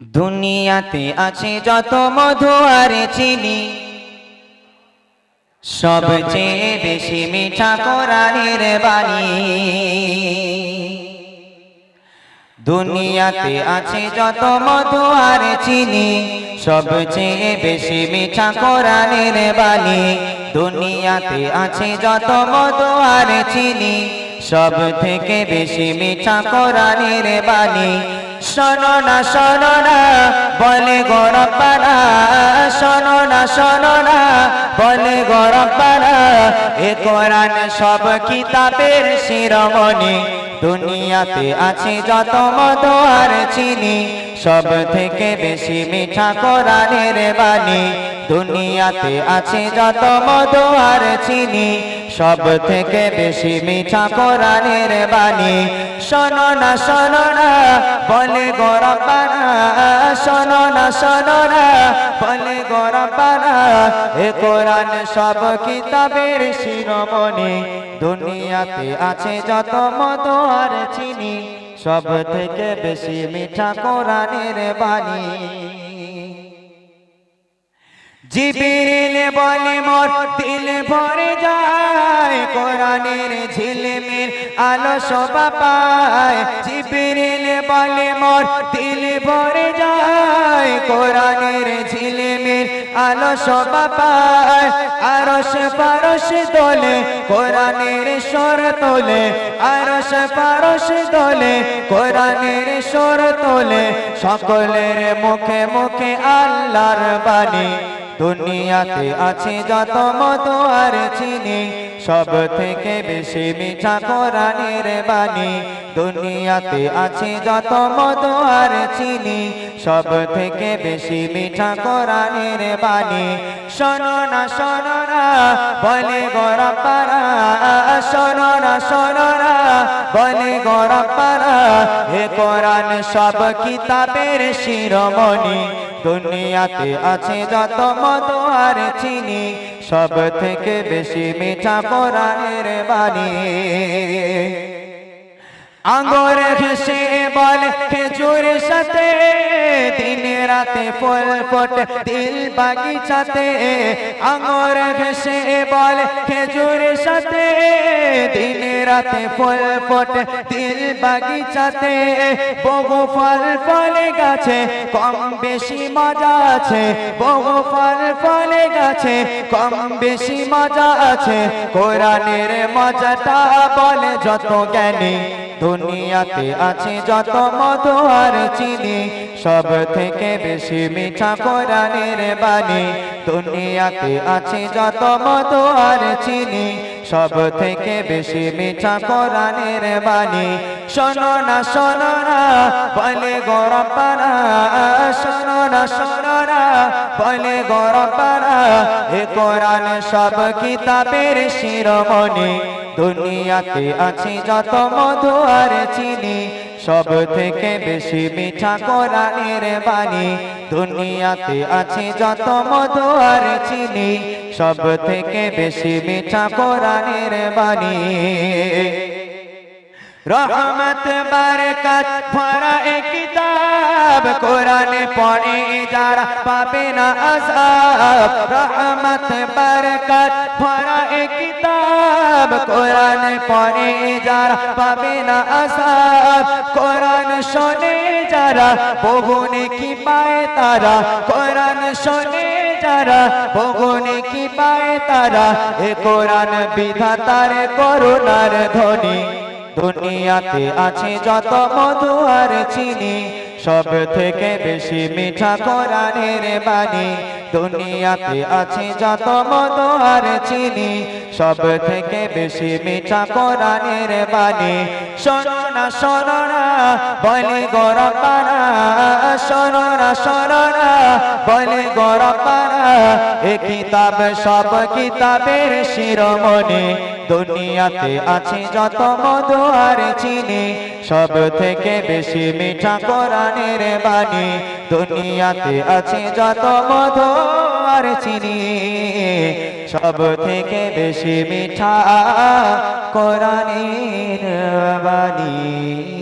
দুনিয়াতে আছে যত মধু আর চিনি। সবচেয়ে বেশি মিঠা কোরআনের বাণী। দুনিয়াতে আছে যত মধু আর চিনি। সবচেয়ে বেশি মিঠা কোরআনের বাণী। দুনিয়াতে আছে যত মধু আর চিনি। সব থেকে বেশি মিঠা কোরআনের বাণী। শোনো না শোনো না, বলে গরব্বানা শোনো না শোনো না, বলে গরব্বানা এ কোরআন সব কিতাবের শিরোমণি। দুনিয়াতে আছে যত মধু আর চিনি, সব থেকে বেশি মিঠা কোরআনের বাণী। দুনিয়াতে আছে যত মধু আর চিনি, সব থেকে বেশি মিঠা কোরআনের বাণী। শোনো না শোনো না, বলে গরবানা শোনো না শোনো না, বলে গরবানা এ কোরআন সব কিতাবের শিরোমণি। দুনিয়াতে আছে যত মত আর চিনি, সব থেকে বেশি মিঠা কোরআনের বাণী। জিবিরিল বলে মোর, দিল ভরে যায়, কোরআনের ঝিলমিল আলো শোভা পায়। জিবিরিল বলে মোর, দিল ভরে যায়, কোরআনের ঝিলমিল আলো শোভা পায়। আরশ পারশ দোলে, কোরআনের স্বর তোলে। আরশ পারশ দোলে, কোরআনের স্বর তোলে। সকলের মুখে মুখে আল্লাহর বাণী। দুনিয়াতে আছে যত মধু আর চিনি, সব থেকে বেশি মিঠা কোরআনের বাণী। দুনিয়াতে আছে যত মধু আর চিনি, সব থেকে বেশি মিঠা কোরআনের বাণী। শোনো না শোনো না, বলে গরম পারা শোনো না শোনো না, বলে গরম পারা হে কোরআন সব কিতাবের শিরোমণি। দুনিয়াতে আছে যত মধু আর চিনি, সব থেকে বেশি মিঠা কোরআনের বাণী। আঙ্গরে ঘেসে বল খেজুর সাথে রাতে ফুল ফোট দিল বাগিচাতে। আঙ্গুর ঘেসে বল খেজুর সাথে। দিন রাতে ফুল ফোট দিল বাগিচাতে। বহু ফল ফলে গাছে, কম বেশি মজা আছে। বহু ফল ফলে গাছে, কম বেশি মজা আছে। কোরআনের মজাটা বলে যত জ্ঞানী, দুনিয়াতে আছে যত মধু আর চিনি। সব থেকে বেশি মিঠা কোরআনের বাণী। দুনিয়াতে আছে যত মধু আর চিনি, সব থেকে বেশি মিঠা কোরআনের বাণী। শোনো না শোনো না, বলে গরম পানা শোনো না শোনো না, বলে গরম পানা এ কোরআন সব কিতাবের শিরোমণি। দুনিয়াতে আছে যত মধু আর চিনি সব থেকে বেশি মিঠা কোরআনের বাণী। দুনিয়াতে আছে যত মধু আর চিনি, সব থেকে বেশি মিঠা কোরআনের বাণী। রহমত, বারকাত ফরা এক কিতাব কোরআনে পড়ে, যারা পাবে না আজাব রহমত, বরকত, ভরা কিতাব কোরআনে পড়ে, যারা পাবে না আজাব কোরআন শোনে যারা, বহুনে কি পায় তারা, কোরআন শোনে যারা, বহুনে কি পায় তারা, এ কোরআন বিধাতার করুণার ধ্বনি। দুনিয়াতে আছে যত মধু আর চিনি সব থেকে বেশি মিঠা কোরআনের বাণী। দুনিয়াতে আছে যত মধু আর চিনি, সব থেকে বেশি মিঠা কোরআনের বাণী। শোনো না বলে না, শোনো না, বলে গরম পানা। এ কিতাব, সব কিতাবের শিরোমণি। দুনিয়াতে আছে যত মধু আর চিনি, সব থেকে বেশি মিঠা কোরআনের বাণী। দুনিয়াতে আছে যত মধু আর চিনি, সব থেকে বেশি মিঠা কোরআনের বাণী।